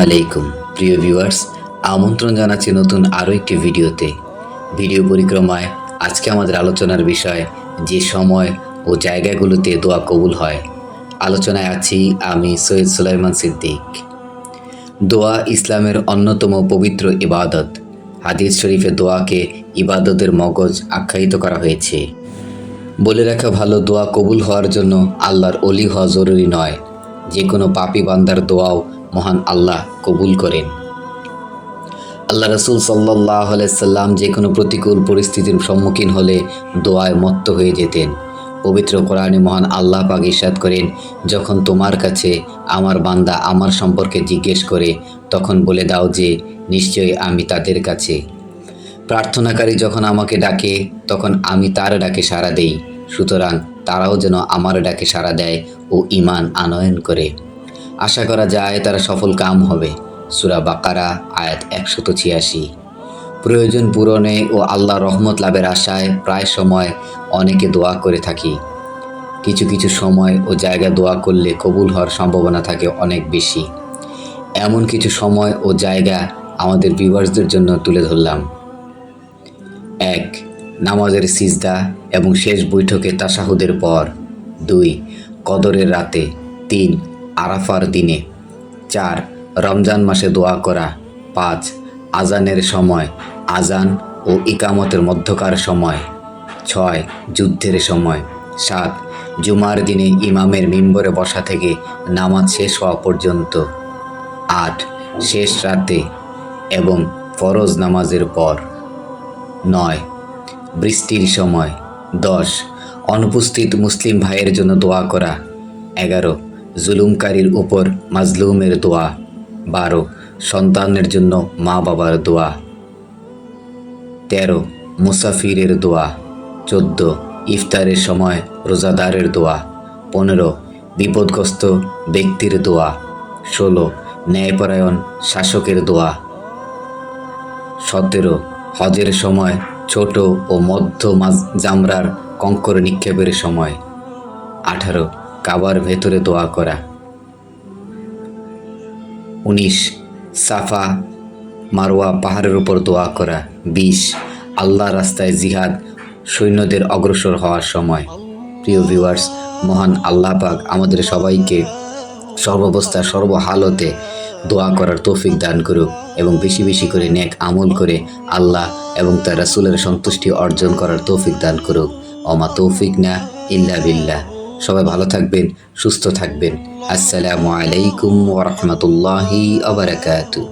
আলাইকুম, প্রিয় ভিউয়ার্স আমন্ত্রণ জানাচ্ছি নতুন আরও একটি ভিডিওতে। ভিডিও পরিক্রমায় আজকে আমাদের আলোচনার বিষয়, যে সময় ও জায়গাগুলোতে দোয়া কবুল হয়। আলোচনায় আছি আমি সৈয়দ সুলাইমান সিদ্দিক। দোয়া ইসলামের অন্যতম পবিত্র ইবাদত। হাদিস শরীফে দোয়াকে ইবাদতের মগজ আখ্যায়িত করা হয়েছে। বলে রাখা ভালো, দোয়া কবুল হওয়ার জন্য আল্লাহর অলি হওয়া জরুরি নয়। যে কোনো পাপি বান্দার দোয়াও মহান আল্লাহ কবুল করেন। আল্লাহ রসুল সাল্লাহ সাল্লাম যে কোনো প্রতিকূল পরিস্থিতির সম্মুখীন হলে দোয়ায় মত্ত হয়ে যেতেন। পবিত্র কোরআনে মহান আল্লাহ পাক ইরশাদ করেন, যখন তোমার কাছে আমার বান্দা আমার সম্পর্কে জিজ্ঞেস করে, তখন বলে দাও যে নিশ্চয়ই আমি তাদের কাছে। প্রার্থনাকারী যখন আমাকে ডাকে, তখন আমি তার ডাকে সাড়া দেই, সুতরাং তারাও যেন আমার ডাকে সাড়া দেয় ও ইমান আনয়ন করে। আশা করা যায় তারা সফল কাম হবে। সুরা বাকারা, আয়াত একশত ছিয়াশি। প্রয়োজন পূরণে ও আল্লাহ রহমত লাভের আশায় প্রায় সময় অনেকে দোয়া করে থাকি। কিছু কিছু সময় ও জায়গা দোয়া করলে কবুল হওয়ার সম্ভাবনা থাকে অনেক বেশি। এমন কিছু সময় ও জায়গা আমাদের ভিউয়ার্সদের জন্য তুলে ধরলাম। এক, নামাজের সিজদা এবং শেষ বৈঠকে তাসাহুদের পর। দুই, কদরের রাতে। তিন আরাফার দিনে। চার, রমজান মাসে দোয়া করা। পাঁচ, আজানের সময়। আজান ও ইকামতের মধ্যকার সময়। ছয়, যুদ্ধের সময়। সাত, জুমার দিনে ইমামের মিম্বরে বসা থেকে নামাজ শেষ হওয়া পর্যন্ত। আট, শেষ রাতে এবং ফরজ নামাজের পর। নয়, বৃষ্টির সময়। দশ, অনুপস্থিত মুসলিম ভাইয়ের জন্য দোয়া করা। এগারো জুলুমকারীর উপর মাজলুমের দোয়া। বারো, সন্তানের জন্য মা বাবার দোয়া। তেরো, মুসাফিরের দোয়া। চোদ্দ, ইফতারের সময় রোজাদারের দোয়া। পনেরো, বিপদগ্রস্ত ব্যক্তির দোয়া। ষোলো, ন্যায়পরায়ণ শাসকের দোয়া। সতেরো, হজের সময় ছোট ও মধ্য জামরার কঙ্কর নিক্ষেপের সময়। আঠারো কাবার ভেতরে দোয়া করা। উনিশ, সাফা মারোয়া পাহাড়ের উপর দোয়া করা। বিশ, আল্লাহ রাস্তায় জিহাদ, সৈন্যদের অগ্রসর হওয়ার সময়। প্রিয় ভিউয়ার্স মহান আল্লাহ পাক আমাদের সবাইকে সর্বাবস্থা, সর্বহালতে দোয়া করার তৌফিক দান করুক এবং বেশি বেশি করে নেক আমল করে আল্লাহ এবং তার রাসূলের সন্তুষ্টি অর্জন করার তৌফিক দান করুক। অমা তৌফিক না, ইল্লা বিল্লাহ। সবাই ভালো থাকবেন সুস্থ থাকবেন। আসসালামু আলাইকুম ওরহমতুল্লাহি আবরাকাতু